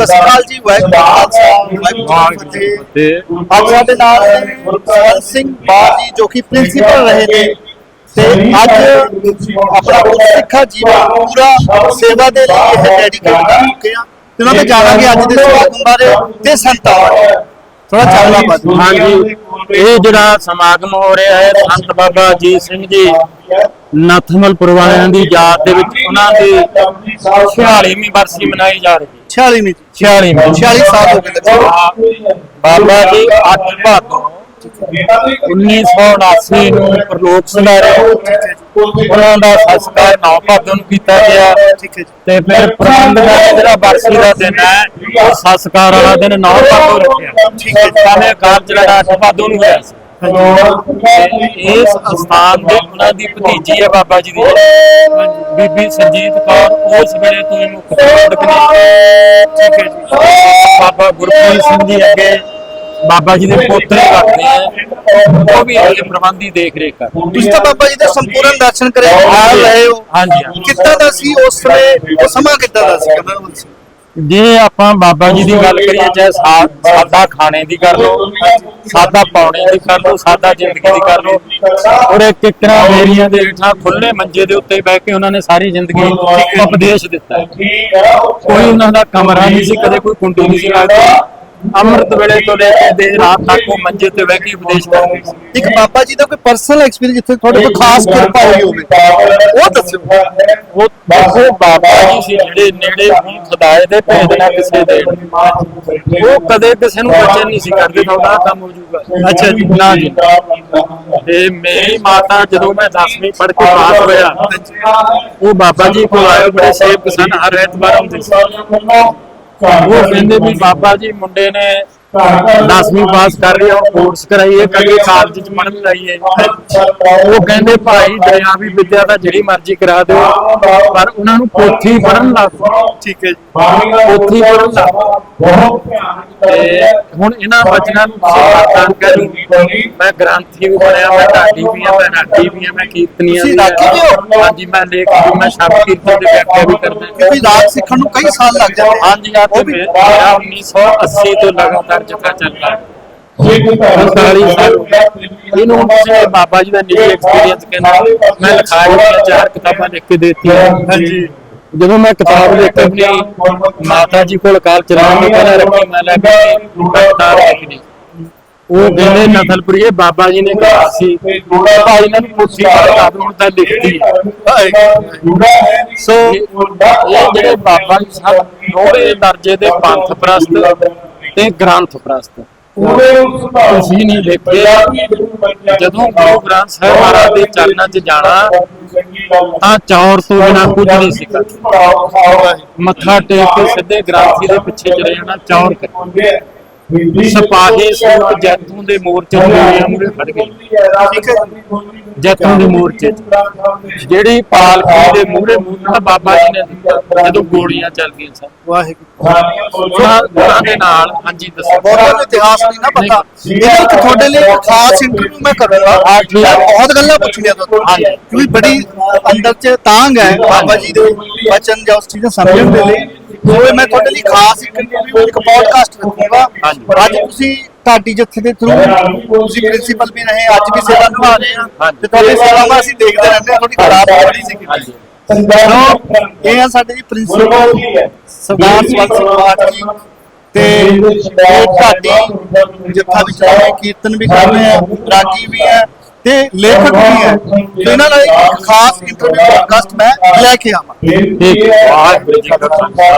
ਸਤਿ ਸ਼੍ਰੀ ਅਕਾਲ ਜੀ ਵਾਹਿਗੁਰੂ ਜੀ ਜੀ ਅੱਜ ਸਾਡੇ ਨਾਲ ਸਵਰਨ ਸਿੰਘ ਬਾਰ ਜੀ ਜੋ ਕਿ ਪ੍ਰਿੰਸੀਪਲ ਰਹੇ ਨੇ। ਤੇ ਅੱਜ ਆਪਣਾ ਸਿੱਖਾ ਜੀਵਨ ਪੂਰਾ ਸੇਵਾ ਦੇ ਲਈ ਇਹ ਡੈਡੀਕੇਟ ਕਰ ਚੁੱਕੇ ਆ। ਤੇ ਉਹਨਾਂ ਤੇ ਜਾਣਾਂਗੇ ਅੱਜ ਦੇ ਸਮਾਗਮ ਬਾਰੇ ਤੇ ਸੰਤਾਂ ਬਾਰੇ ਥੋੜਾ ਪਾ ਦਿਓ। ਹਾਂਜੀ ਇਹ ਜਿਹੜਾ ਸਮਾਗਮ ਹੋ ਰਿਹਾ ਹੈ ਸੰਤ ਬਾਬਾ ਅਜੀਤ ਸਿੰਘ ਜੀ ਨਥਮਲਪੁਰ ਵਾਲਿਆਂ ਦੀ ਯਾਦ ਦੇ ਵਿੱਚ ਉਹਨਾਂ ਦੀ 46ਵੀਂ ਬਰਸੀ ਮਨਾਈ ਜਾ ਰਹੀ ਹੈ। 46 ਮਿੰਟ 46ਵੀਂ 46 ਸਾਲ ਹੋ ਗਏ। ਨੇ ਬਾਬਾ ਜੀ 8 ਭਾਦੋਂ 1979 ਨੂੰ ਪ੍ਰਲੋਕ ਸੰਧਾਰੇ ਉਹਨਾਂ ਦਾ ਸੰਸਕਾਰ 9 ਭਾਦੋਂ ਨੂੰ ਕੀਤਾ ਗਿਆ। ਤੇ ਫਿਰ ਨੇ ਜਿਹੜਾ ਬਰਸੀ ਦਾ ਦਿਨ ਹੈ ਉਹ ਸੰਸਕਾਰ ਵਾਲਾ ਦਿਨ 9 ਭਾਦੋਂ ਰੱਖਿਆ। ਠੀਕ ਹੈ ਸਾਨੇ ਕਾਰਜ ਜਿਹੜਾ 8 ਭਾਦੋਂ ਨੂੰ ਹੋਇਆ ਸੀ। ਇਸ ਅਸਥਾਨ ਦੇ ਉਹਨਾਂ ਦੀ ਭਤੀਜੀ ਹੈ ਬਾਬਾ ਜੀ ਦੀ। ਬੀਬੀ ਸਰਜੀਤ ਕੌਰ ਉਸ ਵੇਲੇ ਤੋਂ ਇਹ ਮੁੱਖ ਪ੍ਰਬੰਧਕ ਨੇ ਠੀਕ ਹੈ ਜੀ। ਬਾਬਾ ਗੁਰਪ੍ਰੀਤ ਸਿੰਘ ਜੀ ਅੱਗੇ ਬਾਬਾ ਜੀ ਦੇ ਪੋਤਰੇ ਕਰਦੇ ਆ। ਉਹ ਵੀ ਇਹ ਪ੍ਰਬੰਧੀ ਦੇਖ ਰੇਖ ਕਰ ਤੁਸੀਂ ਤਾਂ ਬਾਬਾ ਜੀ ਦੇ ਸੰਪੂਰਨ ਦਰਸ਼ਨ ਕਰੇ ਆ ਰਹੇ ਹੋ। ਹਾਂਜੀ। ਕਿੱਦਾਂ ਦਾ ਸੀ ਉਸ ਸਮੇਂ? ਉਹ ਸਮਾਂ ਕਿੱਦਾਂ ਦਾ ਸੀ? ਕਹਿੰਦਾ ਉਹ ਦੱਸੋ। ਜੇ ਆਪਾਂ ਬਾਬਾ ਜੀ ਦੀ ਗੱਲ ਕਰੀਏ ਚਾਹੇ ਸਾ- ਸਾਦਾ ਖਾਣੇ ਦੀ ਕਰ ਲਓ ਸਾਦਾ ਪਾਉਣੇ ਦੀ ਕਰ ਲਓ ਸਾਦਾ ਜ਼ਿੰਦਗੀ ਦੀ ਕਰ ਲਓ ਔਰ ਇੱਕ ਕਿਕਰਾਂ ਮੇਰੀਆਂ ਦੇ ਹੇਠਾਂ ਖੁੱਲੇ ਮੰਜੇ ਦੇ ਉੱਤੇ ਬਹਿ ਕੇ ਉਹਨਾਂ ਨੇ ਸਾਰੀ ਜ਼ਿੰਦਗੀ ਉਪਦੇਸ਼ ਦਿੱਤਾ। ਕੋਈ ਉਹਨਾਂ ਦਾ ਕਮਰਾ ਨਹੀਂ ਸੀ ਕਦੇ ਕੋਈ ਕੁੰਡੀ ਨਹੀਂ ਸੀ ਲੱਗਦੀ। ਅੰਮ੍ਰਿਤ ਵੇਲੇ ਤੋਂ ਲੈ ਕੇ ਦੇਰ ਰਾਤ ਤੱਕ ਉਹ ਮੰਜੇ ਤੇ ਬਹਿ ਕੇ ਉਪਦੇਸ਼ ਕਰਦੇ ਸੀ। ਇੱਕ ਬਾਬਾ ਜੀ ਦਾ ਕੋਈ ਪਰਸਨਲ ਐਕਸਪੀਰੀਅੰਸ ਜਿੱਥੇ ਤੁਹਾਡੇ ਕੋਲ ਖਾਸ ਕਿਰਪਾ ਹੋਈ ਹੋਵੇ? ਉਹ ਦੱਸੋ। ਉਹ ਉਹ ਬਾਬਾ ਜੀ ਸੀ ਜਿਹੜੇ ਨੇੜੇ ਹੁਣ ਖੁਦਾਏ ਦੇ ਨਾ ਕਿਸੇ ਦੇ। ਉਹ ਕਦੇ ਕਿਸੇ ਨੂੰ ਬਚਨ ਨਹੀਂ ਸੀ ਕਰਦੇ ਤੁਹਾਡਾ ਕੰਮ ਹੋ ਜਾਊਗਾ। ਅੱਛਾ ਜੀ ਨਾ ਜੀ। ਤੇ ਮੇਰੀ ਮਾਤਾ ਜਦੋਂ ਮੈਂ 10ਵੀਂ ਪੜ੍ਹ ਕੇ ਪਾਸ ਹੋਇਆ ਉਹ ਬਾਬਾ ਜੀ ਕੋਲ ਆਏ ਬੜੇ ਸੇਵਕ ਸਨ ਹਰ ਐਤਵਾਰ ਆਉਂਦੇ ਸੀ। ਉਹ ਕਹਿੰਦੇ ਵੀ ਬਾਬਾ ਜੀ ਮੁੰਡੇ ਨੇ 10ਵੀਂ ਪਾਸ ਕਰ ਰਹੀ ਉਹ ਕੋਰਸ ਕਰਾਈਏ ਕਦੇ ਕਾਲਜ ਚ ਪੜ੍ਹਨ ਲਾਈਏ ਉਹ ਕਹਿੰਦੇ ਭਾਈ ਦਇਆ ਵੀ ਵਿਦਿਆ ਦਾ ਜਿਹੜੀ ਮਰਜ਼ੀ ਕਰਾ ਦਿਓ ਪਰ ਉਹਨਾਂ ਨੂੰ ਪੋਥੀ ਪੜ੍ਹਨ ਲਾ ਠੀਕ ਹੈ ਜੀ ਪੋਥੀ ਪੜ੍ਹਨ ਲਾ ਦਿਓ। ਤੇ ਹੁਣ ਇਹਨਾਂ ਬਚਨਾਂ ਨੂੰ ਤੁਸੀਂ ਵਰਦਾਨ ਕਰੋ ਮੈਂ ਗ੍ਰੰਥੀ ਵੀ ਬਣਿਆ ਮੈਂ ਢਾਡੀ ਵੀ ਆ ਮੈਂ ਰਾਗੀ ਵੀ ਆ ਮੈਂ ਕੀਰਤਨੀਆਂ ਵੀ? ਆ ਹਾਂਜੀ ਮੈਂ ਲੇਖ ਵੀ ਮੈਂ ਸ਼ਬਦ ਕੀਰਤਨ ਦੇ ਵਿਆਖਿਆ ਵੀ ਕਰਦਾ ਕਿਉਂਕਿ ਰਾਗ ਸਿੱਖਣ ਨੂੰ ਕਈ ਸਾਲ ਲੱਗ ਜਾਂਦੇ ਆ। ਹਾਂਜੀ ਆ ਤੇ ਮੇਰਾ 1980 ਤੋਂ ਲਗਾਤਾਰ ਜਥਾ ਚੱਲ ਰਿਹਾ ਹੈ। 45 ਸਾਲ ਹੋ। ਗਏ। ਇਹਨੂੰ ਤੁਸੀਂ ਬਾਬਾ ਜੀ ਦਾ ਨਿੱਜੀ ਐਕਸਪੀਰੀਅੰਸ ਕਹਿੰਦਾ ਮੈਂ ਲਿਖਾਈ ਹੋਈਆਂ ਚਾਰ ਕਿਤਾਬਾਂ ਲਿਖ ਕੇ ਦਿੱਤੀਆਂ। ਹਾਂਜੀ। ਜਦੋਂ ਮੈਂ ਕਿਤਾਬ ਲਿਖ ਕੇ ਆਪਣੀ ਮਾਤਾ ਜੀ ਕੋਲ ਕਾਲ ਚਲਾਉਣ ਨੂੰ ਕਹਿੰਦਾ ਰੱਖੀ ਮੈਂ ਲੈ ਕੇ ਕਿਤਾਬ ਲਿਖਣੀ ਉਹ ਕਹਿੰਦੇ ਨਸਲਪੁਰੀਏ ਬਾਬਾ ਜੀ ਨੇ ਕਿਹਾ ਸੀ ਭਾਈ ਇਹਨਾਂ ਨੂੰ ਪੁੱਛੀ ਹੁਣ ਤਾਂ ਲਿਖਤੀ ਸੋ ਇਹ ਜਿਹੜੇ ਬਾਬਾ ਜੀ ਸਨ ਨੋਵੇ ਦਰਜੇ ਦੇ ਪੰਥ ਪ੍ਰਸਤ। ਤੇ ਗ੍ਰੰਥ ਪ੍ਰਸਤ। ਅਸੀਂ ਨਹੀਂ ਦੇਖਿਆ ਜਦੋਂ ਗੁਰੂ ਗ੍ਰੰਥ ਸਾਹਿਬ ਮਹਾਰਾਜ ਦੇ ਚਰਨਾਂ 'ਚ ਜਾਣਾ ਤਾਂ ਚੌਰ ਤੋਂ ਬਿਨਾ ਕੁਝ ਨਹੀਂ ਸੀ ਮੱਥਾ ਟੇਕ ਕੇ ਸਿੱਧੇ ਗ੍ਰੰਥੀ ਦੇ ਪਿੱਛੇ ਚਲੇ ਜਾਣਾ ਚੌਰ ਕਰ ਸਿਪਾਹੀ ਸੂਟ ਜੈਤੂਨ ਦੇ ਮੋਰਚੇ ਤੇ ਖੜ ਗਏ। ਠੀਕ ਹੈ ਜੈਤੂਨ ਦੇ ਮੋਰਚੇ ਜਿਹੜੀ ਪਾਲਕੀ ਦੇ ਮੂਹਰੇ ਮੂਹਰਾ ਬਾਬਾ ਜੀ ਨੇ ਦਿੱਤਾ ਜਦੋਂ ਗੋਲੀਆਂ ਚੱਲ ਗਈਆਂ ਸਨ। ਵਾਹਿਗੁਰੂ। ਦੇ ਨਾਲ ਹਾਂਜੀ ਦੱਸੋ। ਬਹੁਤਾਂ ਇਤਿਹਾਸ ਨਹੀਂ ਨਾ ਪਤਾ। ਇਹਦਾ ਇੱਕ ਤੁਹਾਡੇ ਲਈ ਖਾਸ ਇੰਟਰਵਿਊ ਮੈਂ ਕਰੂੰਗਾ। ਬਹੁਤ ਗੱਲਾਂ ਪੁੱਛਣੀਆਂ ਤੁਹਾਨੂੰ। ਹਾਂਜੀ। ਕਿਉਂਕਿ ਬੜੀ ਅੰਦਰ ਚ ਤਾਂਗ ਹੈ ਬਾਬਾ ਜੀ ਦੇ ਬਚਨ ਜਾਂ ਉਸ ਚੀਜ਼ ਨੂੰ ਸਮਝਣ ਦੇ ਲਈ। ਉਹ ਮੈਂ ਤੁਹਾਡੇ ਲਈ ਖਾਸ ਇੱਕ ਇੱਕ ਪੋਡਕਾਸਟ ਰੱਖੂੰਗਾ। ਅੱਜ ਤੁਸੀਂ ਢਾਡੀ ਜੱਥੇ ਦੇ ਥਰੂ ਤੁਸੀਂ ਪ੍ਰਿੰਸੀਪਲ ਵੀ ਰਹੇ ਅੱਜ ਵੀ ਸੇਵਾ ਨਿਭਾ ਰਹੇ ਆ। ਤੇ ਤੁਹਾਡੀ ਸੇਵਾਵਾਂ ਅਸੀਂ ਦੇਖਦੇ ਰਹਿੰਦੇ ਹਾਂ ਤੁਹਾਡੀ ਖਰਾਬ ਬੜੀ ਸੀ ਹਾਂਜੀ। ਸੋ ਇਹ ਆ ਸਾਡੇ ਜੀ ਪ੍ਰਿੰਸੀਪਲ ਸਰਦਾਰ ਸਵੰਤ ਸਿੰਘ ਜੀ ਤੇ ਇਹ ਢਾਡੀ ਜੱਥਾ ਵਿੱਚ ਰਹੇ ਕੀਰਤਨ ਵੀ ਕਰ ਰਹੇ ਆ ਰਾਗੀ ਵੀ ਹੈ ਤੇ ਲੇਖਕ ਵੀ ਹੈ ਤੇ ਇਹਨਾਂ ਨਾਲ ਇੱਕ ਖਾਸ ਇੰਟਰਵਿਊ ਪੋਡਕਾਸਟ ਮੈਂ ਲੈ ਕੇ ਆਵਾਂ। ਠੀਕ ਹੈ। ਖਾਲਸਾ।